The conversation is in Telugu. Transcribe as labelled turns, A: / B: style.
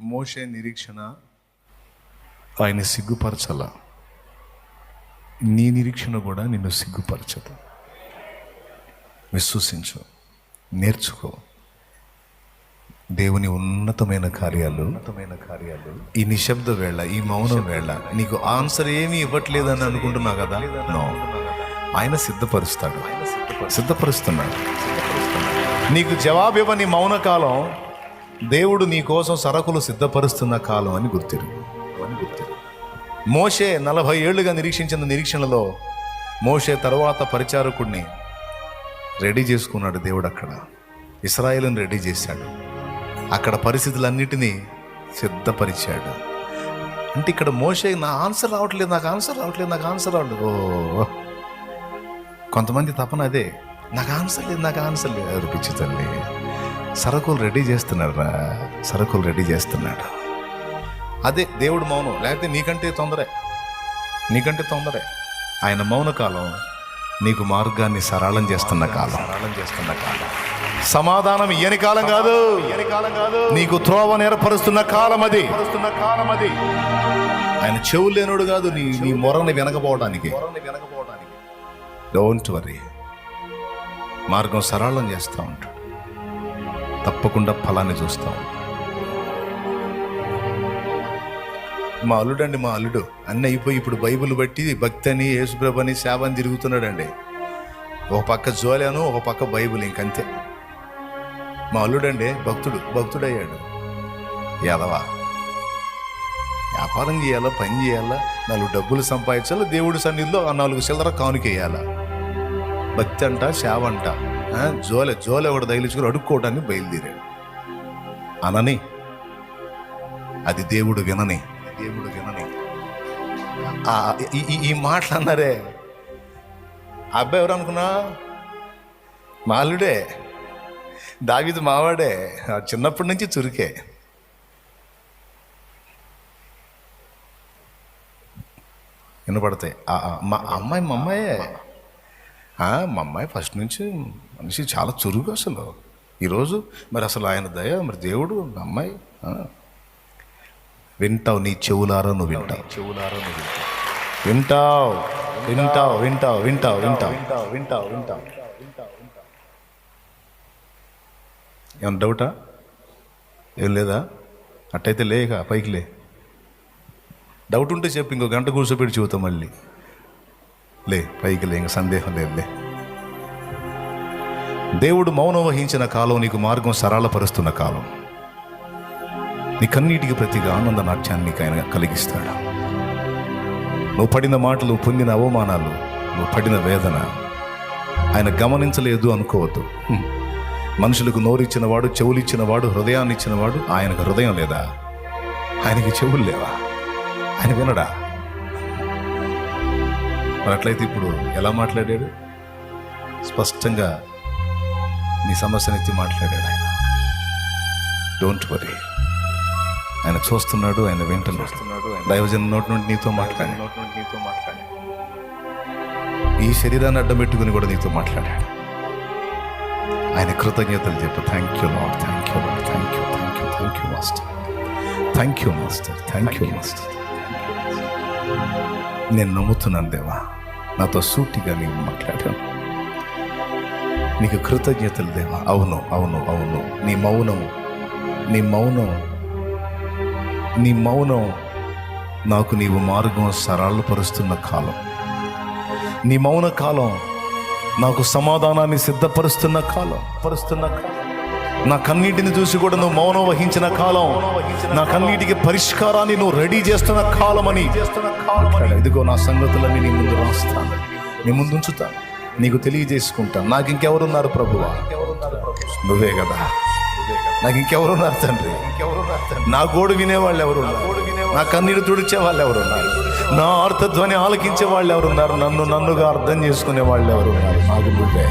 A: మోషే నిరీక్షణ ఆయన సిగ్గుపరచాల. నీ నిరీక్షణ కూడా నిన్ను సిగ్గుపరచదు. విశ్వసించు నేర్చుకో. దేవుని ఉన్నతమైన కార్యాలు ఉన్నతమైన కార్యాలు ఈ నిశ్శబ్ద వేళ ఈ మౌనం వేళ నీకు ఆన్సర్ ఏమీ ఇవ్వట్లేదని అనుకుంటున్నావు కదా? నో ఆయన సిద్ధపరుస్తాడు. సిద్ధపరుస్తున్నాడు. నీకు జవాబు ఇవ్వని మౌన కాలం దేవుడు నీ కోసం సరకులు సిద్ధపరుస్తున్న కాలం అని గుర్తిరు. అని గుర్తిరు. మోషే నలభై ఏళ్ళుగా నిరీక్షించిన నిరీక్షణలో మోషే తర్వాత పరిచారకుడిని రెడీ చేసుకున్నాడు దేవుడు అక్కడ. ఇస్రాయేల్ని రెడీ చేశాడు. అక్కడ పరిస్థితులన్నిటినీ సిద్ధపరిచాడు. అంటే ఇక్కడ మోషే నా ఆన్సర్ రావట్లేదు నాకు ఆన్సర్ రావట్లేదు నాకు ఆన్సర్ రావట్లేదు. ఓ కొంతమంది తపన అదే నాకు ఆన్సర్ లేదు నాకు ఆన్సర్ లేదు. పిచ్చి తల్లి. సరుకులు రెడీ చేస్తున్నాడు రా సరుకులు రెడీ చేస్తున్నాడు. అదే దేవుడు మౌనం లేకపోతే నీకంటే తొందరే. నీకంటే తొందరే. ఆయన మౌన కాలం నీకు మార్గాన్ని సరళం చేస్తున్న కాలం. సరళం చేస్తున్న కాలం. సమాధానం ఇయని కాలం కాదు. ఇయని కాలం కాదు. నీకు త్రోవ ఏర్పరుస్తున్న కాలం అది. కాలం అది. ఆయన చెవులు లేనుడు కాదు నీ నీ మొరని వెనకపోవడానికి డోంట్ వరీ మార్గం సరళం చేస్తూ ఉంటాడు. తప్పకుండా ఫలాన్ని చూస్తాం. మా అల్లుడండి మా అల్లుడు. అన్నీ అయిపోయి ఇప్పుడు బైబిల్ బట్టి భక్తి అని యేసుప్రభు అని సేవ అని తిరుగుతున్నాడండి. ఒక పక్క జోలాను ఒక పక్క బైబిల్ ఇంకంతే. మా అల్లుడండి భక్తుడు భక్తుడయ్యాడు. యాదవా వ్యాపారం చేయాలా పని చేయాలా? నాలుగు డబ్బులు సంపాదించాలా? దేవుడి సన్నిధిలో ఆ నాలుగు చిల్లర కానుకేయాలా భక్తి అంట సేవ అంట. జోలె జోలె ఒకటి తగిలించుకుని అడుక్కోవడానికి బయలుదేరాడు. అనని అది దేవుడు వినని దేవుడు వినని. ఈ- ఈ- మాటలు అన్నారే అబ్బాయి ఎవరు అనుకున్నా? మాలుడే దావిది మావాడే ఆ చిన్నప్పటి నుంచి చురికే. వినపడతాయి. మా అమ్మాయి మా అమ్మాయే. మా అమ్మాయి ఫస్ట్ నుంచి మనిషి చాలా చురుగు అసలు. ఈరోజు మరి అసలు ఆయన దయ మరి దేవుడు మా అమ్మాయి వింటావు నీ చెవులారా నువ్వు వింటావు. చెవులారా నువ్వు వింటావు వింటావు వింటావు వింటావు వింటావు. వింటావు వింటావు వింటావు ఏమన్నా డౌటా? ఏం లేదా? అట్టయితే లేక పైకి లే. డౌట్ ఉంటే చెప్పు ఇంకో గంట కూర్చోపెట్టి చూద్దాం మళ్ళీ. లే పైకి లే ఇంక సందేహం లేదులే దేవుడు మౌనం వహించిన కాలం నీకు మార్గం సరళపరుస్తున్న కాలం. నీ కన్నీటికి ప్రతిగా ఆనంద నాట్యాన్ని నీకు ఆయన కలిగిస్తాడు. నువ్వు పడిన మాటలు పొందిన అవమానాలు నువ్వు పడిన వేదన ఆయన గమనించలేదు అనుకోవద్దు. మనుషులకు నోరిచ్చిన వాడు చెవులిచ్చిన వాడు హృదయాన్ని ఇచ్చిన వాడు ఆయనకు హృదయం లేదా? ఆయనకి చెవులు లేవా? ఆయన వినడా? మరి అట్లయితే ఇప్పుడు ఎలా మాట్లాడాడు? స్పష్టంగా నీ సమస్యనెత్తి మాట్లాడాడు ఆయన. డోంట్ వరీ ఆయన చూస్తున్నాడు ఆయన వింటున్నాడు. దైవజన నోటి నుండి నీతో మాట్లాడి నీతో మాట్లాడి ఈ శరీరాన్ని అడ్డం పెట్టుకుని కూడా నీతో మాట్లాడాడు. ఆయన కృతజ్ఞతలు చెప్పు. Thank you lord thank you lord thank you thank you thank you master thank you master thank you master నేను నమ్ముతున్నాను దేవా. నాతో సూటిగా నీవు మాట్లాడాను నీకు కృతజ్ఞతలు దేవా. అవును అవును అవును. నీ మౌనం నీ మౌనం నీ మౌనం నాకు నీవు మార్గం సరళపరుస్తున్న కాలం. నీ మౌన కాలం నాకు సమాధానాన్ని సిద్ధపరుస్తున్న కాలం. పరుస్తున్న కాలం నా కన్నీటిని చూసి కూడా నువ్వు మౌనం వహించిన కాలం నా కన్నీటికి పరిష్కారాన్ని నువ్వు రెడీ చేస్తున్న కాలం అని ఇదిగో నా సంగతులన్నీ నీ ముందు రాస్తాను. నీ ముందు ఉంచుతాను. నీకు తెలియజేసుకుంటాను. నాకు ఇంకెవరున్నారు ప్రభువా? నువ్వే కదా. నాకు ఇంకెవరున్నారు తండ్రి? నా గోడు వినేవాళ్ళు ఎవరున్నారు? నా కన్నీరు తుడిచే వాళ్ళు ఎవరున్నారు? నా అర్థధ్వని ఆలకించే వాళ్ళు ఎవరున్నారు? నన్ను నన్నుగా అర్థం చేసుకునే వాళ్ళు ఎవరున్నారు? నాకు నువ్వే.